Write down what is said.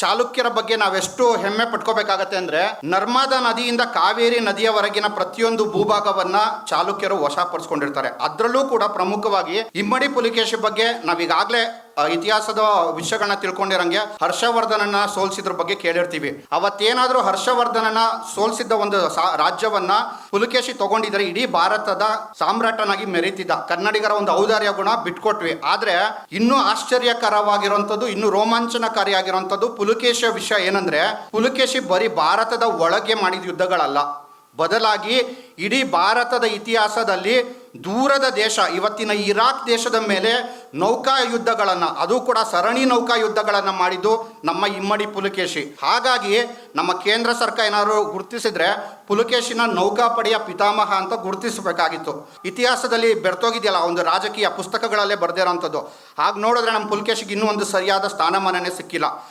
ಚಾಲುಕ್ಯರ ಬಗ್ಗೆ ನಾವೆಷ್ಟು ಹೆಮ್ಮೆ ಪಟ್ಕೋಬೇಕಾಗತ್ತೆ ಅಂದ್ರೆ ನರ್ಮದಾ ನದಿಯಿಂದ ಕಾವೇರಿ ನದಿಯವರೆಗಿನ ಪ್ರತಿಯೊಂದು ಭೂಭಾಗವನ್ನ ಚಾಲುಕ್ಯರು ವಶಪಡಿಸ್ಕೊಂಡಿರ್ತಾರೆ. ಅದರಲ್ಲೂ ಕೂಡ ಪ್ರಮುಖವಾಗಿ ಇಮ್ಮಡಿ ಪುಲಿಕೇಶಿ ಬಗ್ಗೆ ನಾವೀಗಾಗಲೇ ಇತಿಹಾಸದ ವಿಷಯಗಳನ್ನ ತಿಳ್ಕೊಂಡಿರಂಗೆ ಹರ್ಷವರ್ಧನನ್ನ ಸೋಲ್ಸಿದ್ರ ಬಗ್ಗೆ ಕೇಳಿರ್ತೀವಿ. ಅವತ್ತೇನಾದ್ರೂ ಹರ್ಷವರ್ಧನನ ಸೋಲ್ಸಿದ್ದ ಒಂದು ರಾಜ್ಯವನ್ನ ಪುಲಕೇಶಿ ತಗೊಂಡಿದ್ರೆ ಇಡೀ ಭಾರತದ ಸಾಮ್ರಾಟನಾಗಿ ಮೆರೀತಿದ್ದ. ಕನ್ನಡಿಗರ ಒಂದು ಔದಾರ್ಯ ಗುಣ ಬಿಟ್ಕೊಟ್ವಿ. ಆದ್ರೆ ಇನ್ನೂ ಆಶ್ಚರ್ಯಕರವಾಗಿರುವಂಥದ್ದು ಇನ್ನೂ ರೋಮಾಂಚನಕಾರಿಯಾಗಿರುವಂಥದ್ದು ಪುಲಕೇಶಿಯ ವಿಷಯ ಏನಂದ್ರೆ, ಪುಲಕೇಶಿ ಬರೀ ಭಾರತದ ಒಳಗೆ ಮಾಡಿದ ಯುದ್ಧಗಳಲ್ಲ. ಬದಲಾಗಿ ಇಡೀ ಭಾರತದ ಇತಿಹಾಸದಲ್ಲಿ ದೂರದ ದೇಶ, ಇವತ್ತಿನ ಇರಾಕ್ ದೇಶದ ಮೇಲೆ ನೌಕಾ ಯುದ್ಧಗಳನ್ನು, ಅದು ಕೂಡ ಸರಣಿ ನೌಕಾ ಯುದ್ಧಗಳನ್ನು ಮಾಡಿದ್ದು ನಮ್ಮ ಇಮ್ಮಡಿ ಪುಲಕೇಶಿ. ಹಾಗಾಗಿ ನಮ್ಮ ಕೇಂದ್ರ ಸರ್ಕಾರ ಏನಾದರೂ ಗುರುತಿಸಿದ್ರೆ ಪುಲಕೇಶಿನ ನೌಕಾಪಡೆಯ ಪಿತಾಮಹ ಅಂತ ಗುರುತಿಸಬೇಕಾಗಿತ್ತು. ಇತಿಹಾಸದಲ್ಲಿ ಬೆರ್ತೋಗಿದೆಯಲ್ಲ ಒಂದು ರಾಜಕೀಯ ಪುಸ್ತಕಗಳಲ್ಲೇ ಬರೆದಿರೋಂಥದ್ದು. ಹಾಗೆ ನೋಡಿದ್ರೆ ನಮ್ಮ ಪುಲಕೇಶಿಗೆ ಇನ್ನೂ ಒಂದು ಸರಿಯಾದ ಸ್ಥಾನಮಾನನೇ ಸಿಕ್ಕಿಲ್ಲ.